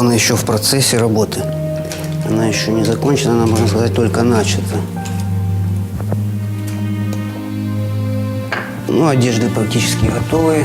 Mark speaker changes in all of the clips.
Speaker 1: Она еще в процессе работы. Она еще не закончена, она, можно сказать, только начата. Ну, одежды практически готовы.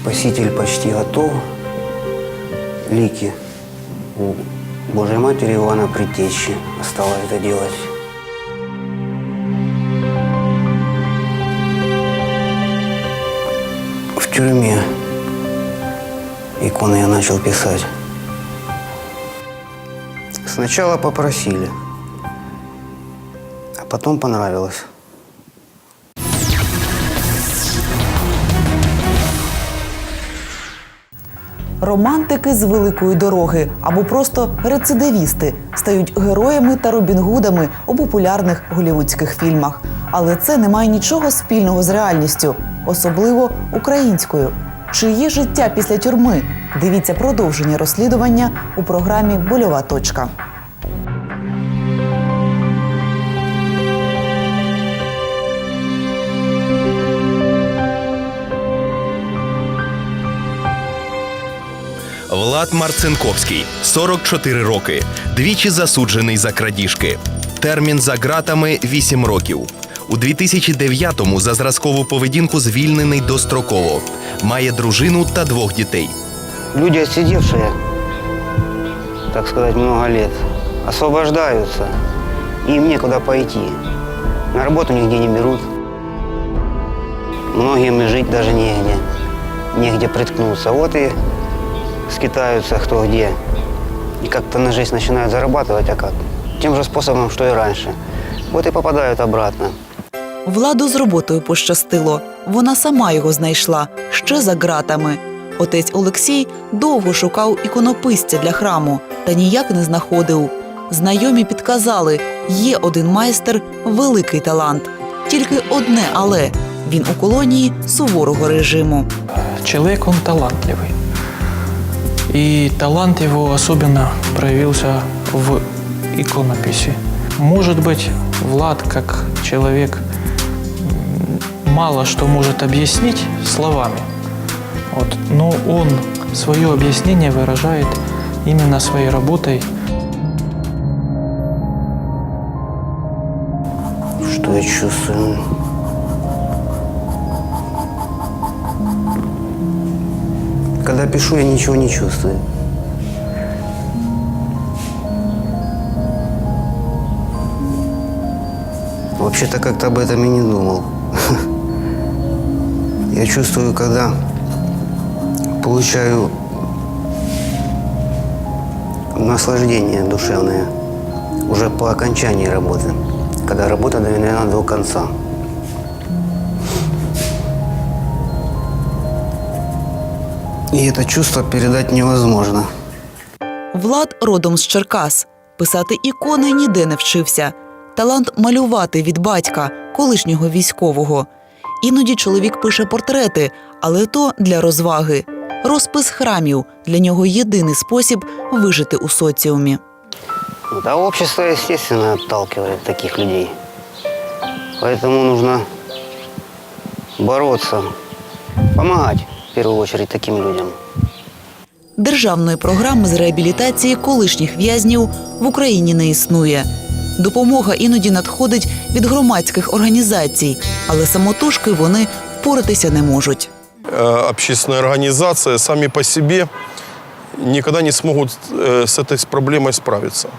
Speaker 1: Спаситель почти готов. Лики у Божьей Матери Ивана Предтечи. Осталось это делать. В тюрьме иконы я начал писать. Сначала попросили, а потом понравилось.
Speaker 2: Романтики з великої дороги або просто рецидивісти стають героями та Робінгудами у популярних голівудських фільмах. Але це не має нічого спільного з реальністю, особливо українською. Чиє життя після тюрми? Дивіться продовження розслідування у програмі Больова точка.
Speaker 3: Влад Марцинковський, 44 роки, двічі засуджений за крадіжки. Термін за ґратами 8 років. У 2009-му за зразкову поведінку звільнений достроково. Має дружину та двох дітей.
Speaker 1: Люди, отсидевшие, так сказать, много лет, освобождаются, и им некуда пойти. На работу нигде не берут. Многим и жить даже негде, негде приткнуться. Вот и скитаются кто где. И как-то на жизнь начинают зарабатывать, а как? Тем же способом, что и раньше. Вот и попадают обратно.
Speaker 2: Владу з роботою пощастило. Вона сама його знайшла ще за ґратами. Отець Олексій довго шукав іконописця для храму та ніяк не знаходив. Знайомі підказали, є один майстер, великий талант. Тільки одне але він у колонії суворого режиму.
Speaker 4: Человек, он талантливый. И талант его особенно проявился в иконописи. Может быть, Влад, как человек, мало что может объяснить словами. Вот, но он свое объяснение выражает именно своей работой.
Speaker 1: Что я чувствую? Когда пишу, я ничего не чувствую. Вообще-то как-то об этом и не думал. Я чувствую, когда получаю наслаждение душевное уже по окончании работы, когда работа доведена до конца. И это чувство передать невозможно.
Speaker 2: Влад родом з Черкас. Писати ікони ніде не вчився. Талант малювати від батька, колишнього військового. Іноді чоловік пише портрети, але то для розваги. Розпис храмів для нього єдиний спосіб вижити у соціумі.
Speaker 1: Вот, А общество, естественно, отталкивает таких людей. Поэтому нужно бороться, помогать, в первую очередь, таким людям.
Speaker 2: Державної програми з реабілітації колишніх в'язнів в Україні не існує. Допомога іноді надходить від громадських організацій, але самотужки вони впоратися не можуть.
Speaker 5: э, общественная организация сами по себе никогда не смогут э, с этой с проблемой справиться.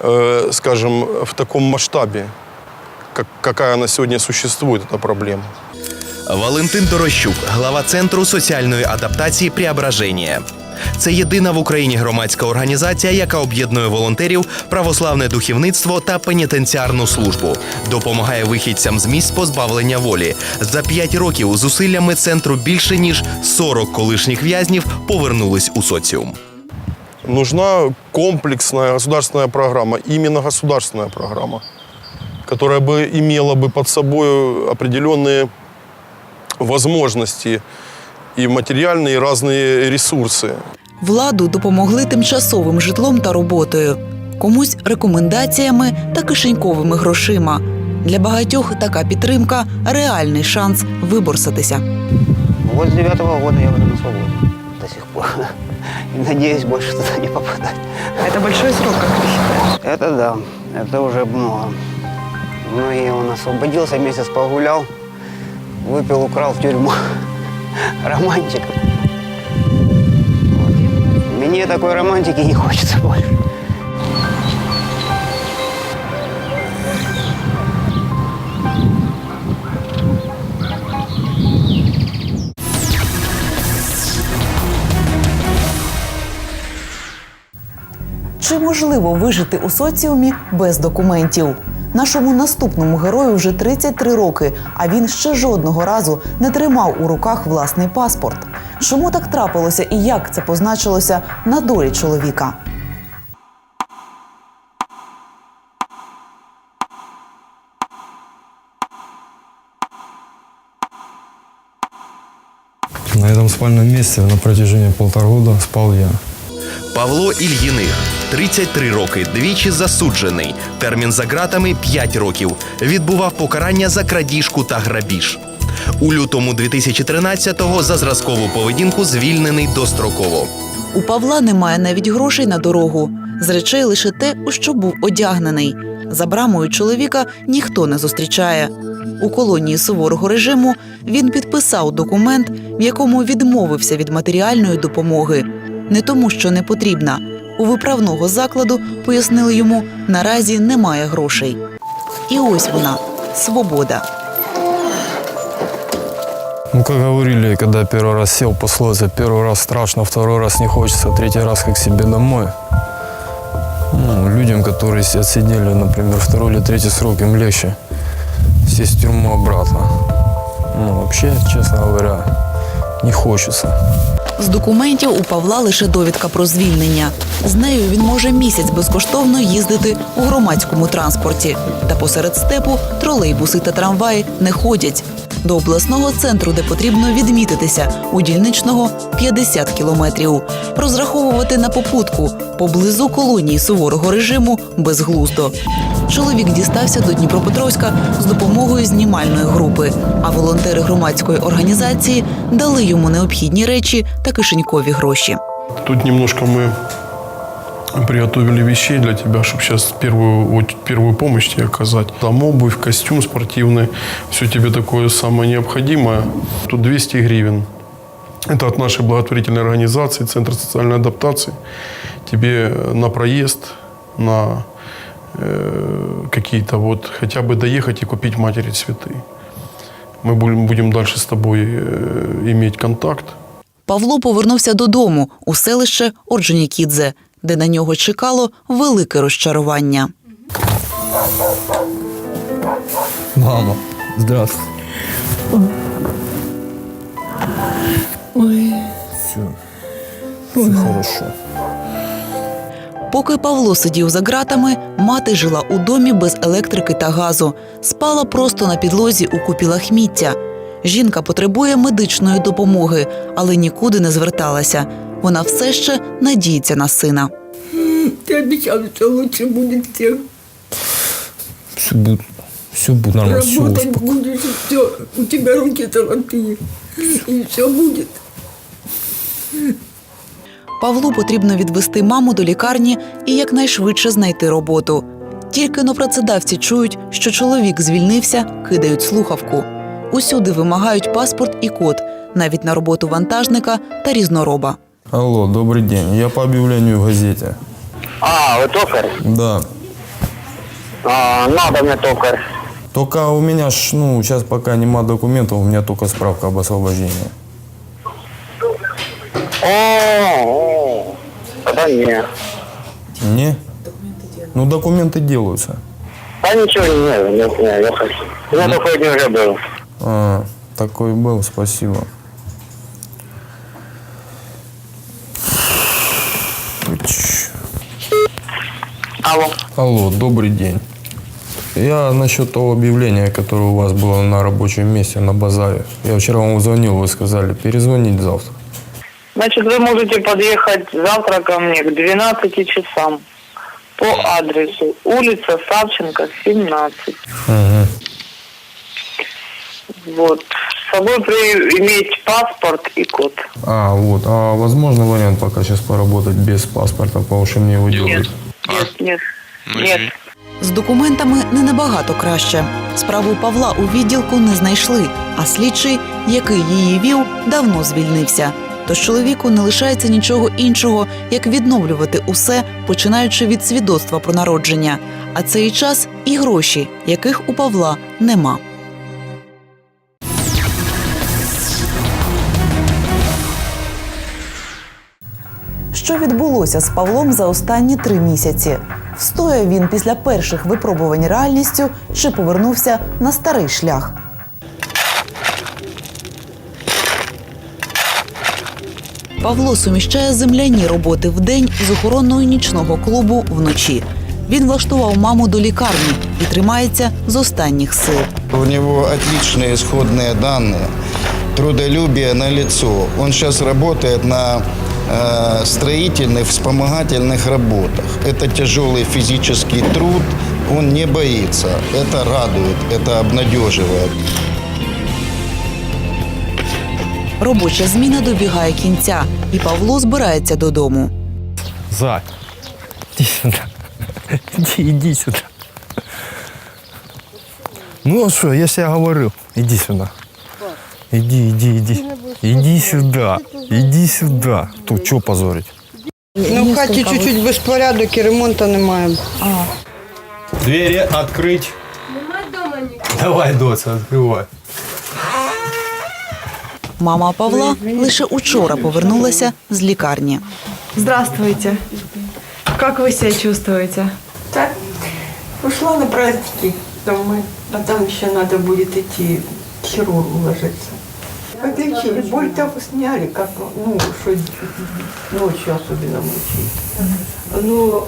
Speaker 5: Э, Скажем, в таком масштабе, как, какая она сегодня существует, эта проблема.
Speaker 3: Валентин Дорощук, глава центру соціальної адаптації Преображення. Це єдина в Україні громадська організація, яка об'єднує волонтерів, православне духовництво та пенітенціарну службу. Допомагає вихідцям з місць позбавлення волі. За п'ять років зусиллями центру більше ніж 40 колишніх в'язнів повернулись у соціум.
Speaker 5: Нужна комплексная государственная программа, именно государственная программа, которая бы имела бы под собой определенные возможности и материальные, и разные ресурсы.
Speaker 2: Владу допомогли тимчасовим житлом та роботою, комусь рекомендаціями та кишеньковими грошима. Для багатьох така підтримка реальний шанс виборсатися.
Speaker 1: Вот с девятого года я уже на свободе до сих пор. Надеюсь, больше туда не попадать.
Speaker 6: Это большой срок, как вы считаете?
Speaker 1: Это да, это уже много. Ну и он освободился, месяц погулял, выпил, украл в тюрьму. Романтик. Вот. Мне такой романтики не хочется больше.
Speaker 2: Чи можливо вижити у соціумі без документів? Нашому наступному герою вже 33 роки, а він ще жодного разу не тримав у руках власний паспорт. Чому так трапилося і як це позначилося на долі чоловіка?
Speaker 7: На этом спальном месте на протяжении полтора года спал я.
Speaker 3: Павло Ільїних, 33 роки, двічі засуджений. Термін за ґратами 5 років. Відбував покарання за крадіжку та грабіж. У лютому 2013-го за зразкову поведінку звільнений достроково.
Speaker 2: У Павла немає навіть грошей на дорогу. З речей лише те, у що був одягнений. За брамою чоловіка ніхто не зустрічає. У колонії суворого режиму він підписав документ, в якому відмовився від матеріальної допомоги Не тому, що не потрібна. У виправного закладу пояснили йому, наразі немає грошей. І ось вона свобода.
Speaker 7: Ну, как говорили, когда первый раз сел, пословица, первый раз страшно, второй раз не хочется, третий раз как к себе домой. Ну, людям, которые си- отсидели, например, второй или третий срок, им легче сесть в тюрьму обратно. Ну, вообще, честно говоря, не хочеться.
Speaker 2: З документів у Павла лише довідка про звільнення. З нею він може місяць безкоштовно їздити у громадському транспорті. Та посеред степу тролейбуси та трамваї не ходять. До обласного центру, де потрібно відмітитися, у дільничного 50 кілометрів. Розраховувати на попутку поблизу колонії суворого режиму безглуздо. Чоловік дістався до Дніпропетровська з допомогою знімальної групи. А волонтери громадської організації дали йому необхідні речі та кишенькові гроші.
Speaker 5: Тут немножко мы приготовили вещей для тебя, чтобы сейчас первую, вот первую помощь тебе оказать. Там обувь, костюм спортивный, все тебе такое самое необходимое. Тут 200 гривен. Это от нашей благотворительной организации, Центр социальной адаптации. Тебе на проезд, на э, какие-то вот, хотя бы доехать и купить матери цветы. Мы будем, будем дальше с тобой э, иметь контакт.
Speaker 2: Павло повернувся додому у селище Орджонікідзе, де на нього чекало велике розчарування.
Speaker 7: Мама, здравствуй. Все. Все хорошо.
Speaker 2: Поки Павло сидів за ґратами, мати жила у домі без електрики та газу, спала просто на підлозі у купі лахміття. Жінка потребує медичної допомоги, але нікуди не зверталася. Вона все ще надіється на сина.
Speaker 8: Ты обещал, что лучше будет всех.
Speaker 7: Все будет, все будет нормально, все
Speaker 8: Работать будешь, все. У тебя руки золотые. И все будет.
Speaker 2: Павлу потрібно відвести маму до лікарні і якнайшвидше знайти роботу. Тільки но працедавці чують, що чоловік звільнився, кидають слухавку. Усюди вимагають паспорт і код, навіть на роботу вантажника та різнороба.
Speaker 7: Алло, добрый день. Я по объявлению в газете.
Speaker 9: А, вы токарь?
Speaker 7: Да.
Speaker 9: А, надо мне токарь.
Speaker 7: Только у меня ж, ну, сейчас пока нема документов, у меня только справка об освобождении.
Speaker 9: О, тогда не.
Speaker 7: Не? Ну, документы делаются.
Speaker 9: Да ничего не, не, не, не я хочу. У меня такой день уже был.
Speaker 7: А, такой был, спасибо.
Speaker 9: Алло.
Speaker 7: Добрый день. Я насчет того объявления, которое у вас было на рабочем месте на базаре. Я вчера вам звонил, вы сказали перезвонить завтра.
Speaker 9: Значит, вы можете подъехать завтра ко мне к 12 часам по адресу улица Савченко, 17.
Speaker 7: Угу.
Speaker 9: Вот. С собой при- иметь паспорт и код.
Speaker 7: А, вот. А возможно вариант пока сейчас поработать без паспорта, потому что мне его делают?
Speaker 9: нет, нет, нет.
Speaker 2: З документами не набагато краще. Справу Павла у відділку не знайшли, а слідчий, який її вів, давно звільнився. Тож чоловіку не лишається нічого іншого, як відновлювати усе, починаючи від свідоцтва про народження. А це і час, і гроші, яких у Павла нема. Що відбулося з Павлом за останні три місяці? Встояв він після перших випробувань реальністю чи повернувся на старий шлях? Павло суміщає земляні роботи вдень з охороною нічного клубу вночі. Він влаштував маму до лікарні і тримається з останніх сил.
Speaker 10: У него отличные исходные данные, трудолюбие на лицо. Он сейчас работает на э, строительных, вспомогательных работах. Это тяжелый физический труд, он не боится. Это радует, это обнадеживает.
Speaker 2: Робоча зміна добігає кінця, і Павло збирається додому.
Speaker 7: Зай, иди сюда. Иди, иди сюда. Ну а что, я же тебе говорил. Иди сюда. Иди, иди, иди. Иди сюда. Иди сюда. Тут что позорить?
Speaker 8: Ну, в хаті чуть-чуть безпорядок і ремонту немає.
Speaker 7: Двери открыть. Давай, доця, открывай.
Speaker 2: Мама Павла лише учора повернулася з лікарні.
Speaker 6: Здравствуйте. Как вы себя чувствуете?
Speaker 8: Так, ушла на праздники домой, а там еще надо будет идти к хирургу ложиться. Подлечили, боль там сняли, как, ну, что ночью особенно мучает. Ну,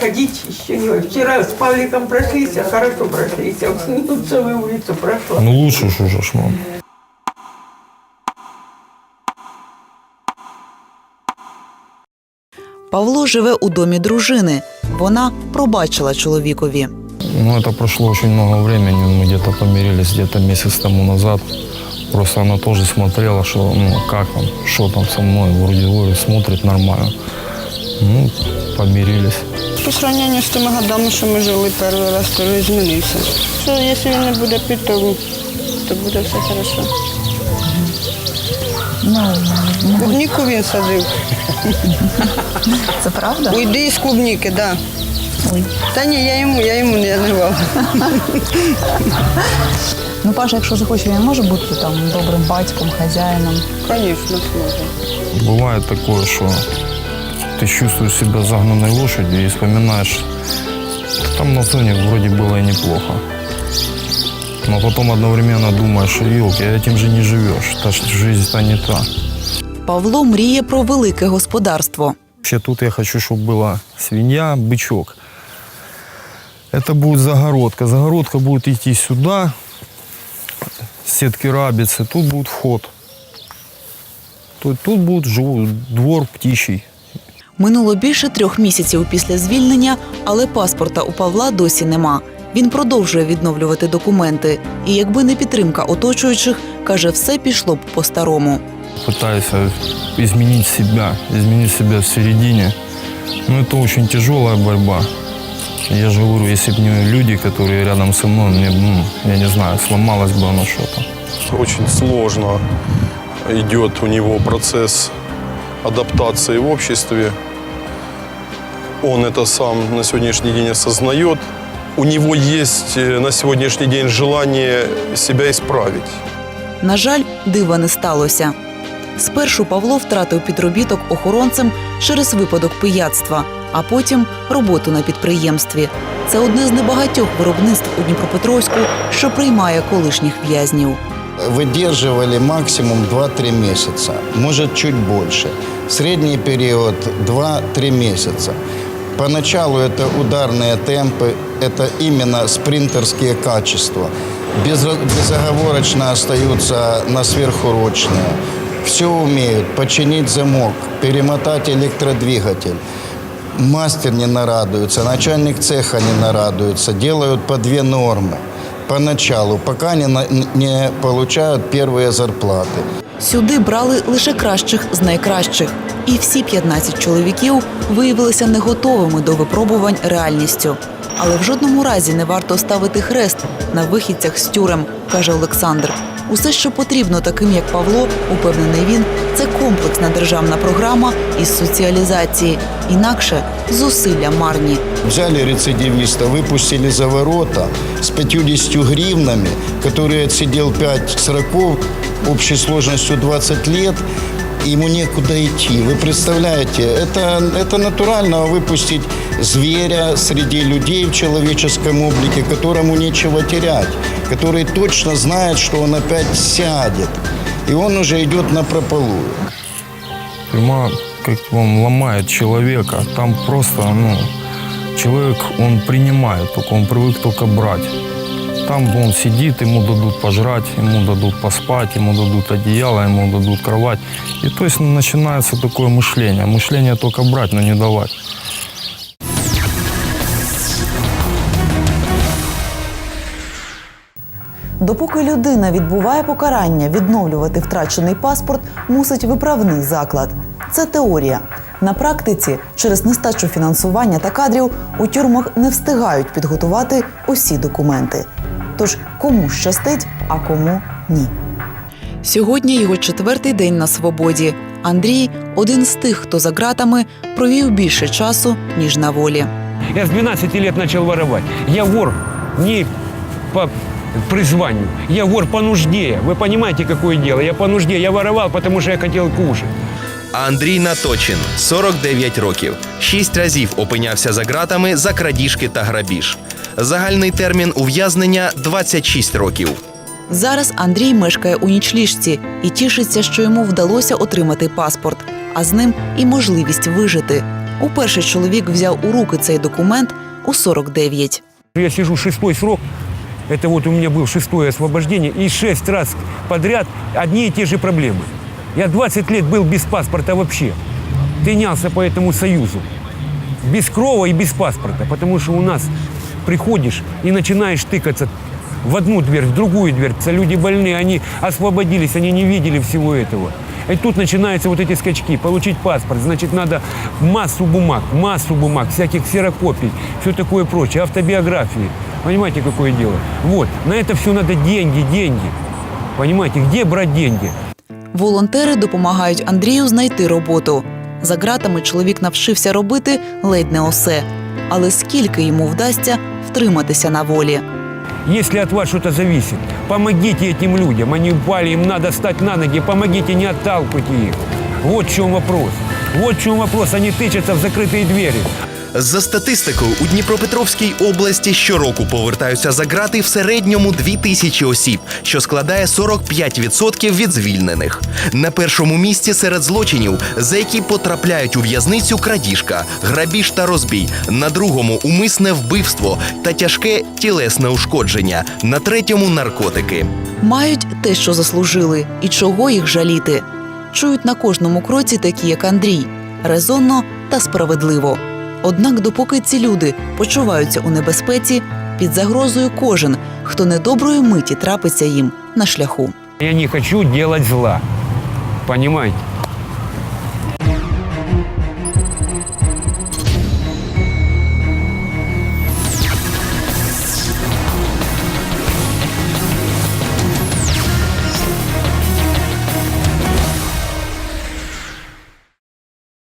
Speaker 8: ходить еще не Вчера с Павликом прошлись, а хорошо прошлись. а Ну, целую улицу прошла.
Speaker 7: Ну лучше ж уже, ж, мам.
Speaker 2: Павло живе у домі дружини. Вона пробачила чоловікові.
Speaker 7: Ну, это прошло очень много времени. Мы где-то помирились где-то месяц тому назад. Просто она тоже смотрела, что, ну, как там, что там со мной. Вроде, вроде смотрит нормально. Ну, помирились.
Speaker 8: По сравнению з тими годами, що ми жили перший раз, то він змінився. Що якщо він не буде пити, то, то буде все хорошо. Клубніку він садив.
Speaker 2: Це правда?
Speaker 8: Уйди із клубніки, так. Да. Та ні, я йому, я йому не давала.
Speaker 2: Ну, Паша, якщо захоче, він може бути там добрим батьком, хазяїном.
Speaker 8: Звісно, зможе.
Speaker 7: Бывает такое, что ты чувствуешь себя загнанной лошадью и вспоминаешь, «Да там на зоне вроде было и неплохо. Но потом одновременно думаешь, елки, этим же не живешь. Та ж жизнь-то не та.
Speaker 2: Павло мріє про велике господарство.
Speaker 7: Вообще тут я хочу, чтобы была свинья, бычок. Это будет загородка. Загородка будет идти сюда, сетки рабицы, тут будет вход. Тут, тут будет живу- двор птичий.
Speaker 2: Минуло більше трьох місяців після звільнення, але паспорта у Павла досі нема. Він продовжує відновлювати документи. І якби не підтримка оточуючих, каже, все пішло б по-старому.
Speaker 7: Пытаюсь э, изменить себя, изменить себя в середине. Но это очень тяжелая борьба. Я же говорю, если бы не люди, которые рядом со мной, мне, б, ну, я не знаю, сломалось бы оно что-то.
Speaker 5: Очень сложно идет у него процесс адаптации в обществе. Он это сам на сегодняшний день осознает. У него есть э, на сегодняшний день желание себя исправить.
Speaker 2: На жаль, дива не сталося. Спершу Павло втратив підробіток охоронцем через випадок пияцтва, а потім роботу на підприємстві. Це одне з небагатьох виробництв у Дніпропетровську, що приймає колишніх в'язнів.
Speaker 10: Выдерживали максимум 2-3 месяца, может чуть больше. Средний период 2-3 месяца. Поначалу это ударные темпы, это именно спринтерские качества. Безо- безоговорочно остаются на сверхурочные. Все умеют. Починить замок, перемотать электродвигатель. Мастер не нарадуется, начальник цеха не нарадуется. Делают по две нормы. поначалу, пока не, на- не получают первые зарплаты.
Speaker 2: Сюди брали лише кращих з найкращих, і всі 15 чоловіків виявилися не готовими до випробувань реальністю. Але в жодному разі не варто ставити хрест на вихідцях з тюрем, каже Олександр. Усе, що потрібно таким, як Павло, упевнений він, це комплексна державна програма із соціалізації. Інакше зусилля марні.
Speaker 10: Взяли рецидивиста, выпустили за ворота с 50 гривнами, который отсидел 5 сроков общей сложностью 20 лет, ему некуда идти. Вы представляете, это, это натурально выпустить зверя среди людей в человеческом облике, которому нечего терять, который точно знает, что он опять сядет. И он уже идет на прополую.
Speaker 7: Тюрьма как он ломает человека. Там просто, ну, человек, он принимает, только он привык только брать. Там он сидит, ему дадут пожрать, ему дадут поспать, ему дадут одеяло, ему дадут кровать. И то есть начинается такое мышление. Мышление только брать, но не давать.
Speaker 2: Допоки людина відбуває покарання, відновлювати втрачений паспорт мусить виправний заклад. Це теорія. На практиці через нестачу фінансування та кадрів у тюрмах не встигають підготувати усі документи. Тож кому щастить, а кому ні. Сьогодні його четвертий день на свободі. Андрій один з тих, хто за ґратами провів більше часу, ніж на волі.
Speaker 11: Я с 12 лет начал воровать. Я вор не по призванию. Я вор по нужде. Вы понимаете, какое дело? Я по нужде. Я воровал, потому что я хотел кушать.
Speaker 3: Андрій Наточин, 49 років. Шість разів опинявся за ґратами за крадіжки та грабіж. Загальний термін ув'язнення 26 років.
Speaker 2: Зараз Андрій мешкає у нічліжці і тішиться, що йому вдалося отримати паспорт, а з ним і можливість вижити. Уперше чоловік взяв у руки цей документ у 49.
Speaker 11: Я сижу шестой срок. Это вот у меня был шестое освобождение. И шесть раз подряд одни и те же проблемы. Я 20 лет был без паспорта вообще. Тынялся по этому союзу. Без крова и без паспорта. Потому что у нас приходишь и начинаешь тыкаться в одну дверь, в другую дверь. Люди больные, они освободились, они не видели всего этого. И тут начинаются вот эти скачки. Получить паспорт, значит, надо массу бумаг, массу бумаг, всяких ксерокопий, все такое прочее, автобиографии. Понимаете, какое дело? Вот, на это все надо деньги, деньги. Понимаете, где брать деньги?
Speaker 2: Волонтери допомагають Андрію знайти роботу. За ґратами чоловік навчився робити ледь не усе. Але скільки йому вдасться втриматися на волі?
Speaker 11: Если от вас что-то зависит, помогите этим людям. Они упали, им надо стать на ноги. Помогите, не отталкивайте их. Вот в чем вопрос. Вот в чем вопрос. Они тычатся в закрытые двери.
Speaker 3: За статистикою, у Дніпропетровській області щороку повертаються за ґрати в середньому 2 тисячі осіб, що складає 45% від звільнених. На першому місці серед злочинів, за які потрапляють у в'язницю крадіжка, грабіж та розбій. На другому умисне вбивство та тяжке тілесне ушкодження. На третьому наркотики.
Speaker 2: Мають те, що заслужили, і чого їх жаліти. Чують на кожному кроці такі, як Андрій, резонно та справедливо. Однак, допоки ці люди почуваються у небезпеці, під загрозою кожен, хто недоброї миті трапиться їм на шляху.
Speaker 11: Я не хочу делать зла. Понимаете?